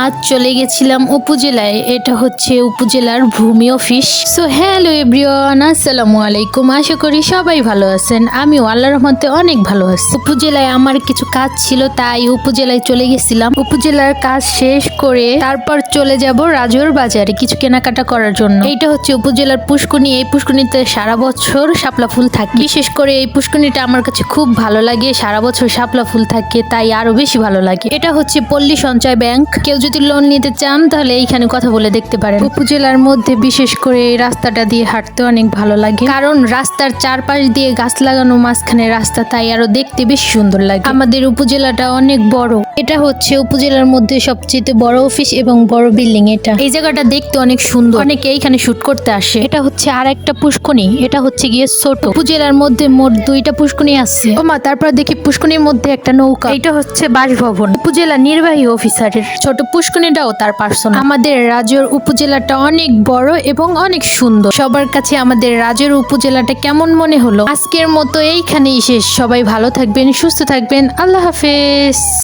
আজ চলে গেছিলাম উপজেলায়। এটা হচ্ছে উপজেলার ভূমি অফিস। সো হ্যালো এভরিওয়ান আসসালামু আলাইকুম। আশা করি সবাই ভালো আছেন। আমিও আল্লাহর রহমতে অনেক ভালো আছি। উপজেলায় আমার কিছু কাজ ছিল, তাই উপজেলায় চলে গেছিলাম। উপজেলার কাজ শেষ করে তারপর চলে যাব রাজুর বাজারে কিছু কেনাকাটা করার জন্য। এটা হচ্ছে উপজেলার পুষ্কুনি এই পুষ্কুনিতে সারা বছর শাপলা ফুল থাকে। বিশেষ করে এই পুষ্কুনিটা আমার কাছে খুব ভালো লাগে। সারা বছর শাপলা ফুল থাকে, তাই আরও বেশি ভালো লাগে। এটা হচ্ছে পল্লী সঞ্চয় ব্যাংক। কেউ যদি লোন নিতে চান তাহলে এইখানে কথা বলে দেখতে পারেন। উপজেলার মধ্যে বিশেষ করে এই রাস্তাটা দিয়ে হাঁটতে অনেক ভালো লাগে। কারণ রাস্তার চারপাশ দিয়ে গাছ লাগানো মাঝখানে রাস্তা তাই আরও দেখতে বেশ সুন্দর লাগে। আমাদের উপজেলাটা অনেক বড়। এটা হচ্ছে উপজেলার মধ্যে সবচেয়ে বড় অফিস এবং বড় বিল্ডিং এটা। এই জায়গাটা দেখতে অনেক সুন্দর। অনেকে এইখানে শুট করতে আসে। এটা হচ্ছে আর একটা পুষ্কনি এটা হচ্ছে গিয়ে ছোট। উপজেলার মধ্যে মোট দুইটা পুষ্কনি আছে। ওমা তারপর দেখি পুষ্কনির মধ্যে একটা নৌকা। এটা হচ্ছে বাসভবন। উপজেলা নির্বাহী অফিসারের ছোট পুষ্কনিটাও তার পার্সোনাল আমাদের রাজ্যের উপজেলাটা অনেক বড় এবং অনেক সুন্দর। সবার কাছে আমাদের রাজ্যের উপজেলাটা কেমন মনে হলো? আজকের মতো এইখানেই শেষ। সবাই ভালো থাকবেন, সুস্থ থাকবেন। আল্লাহ হাফেজ।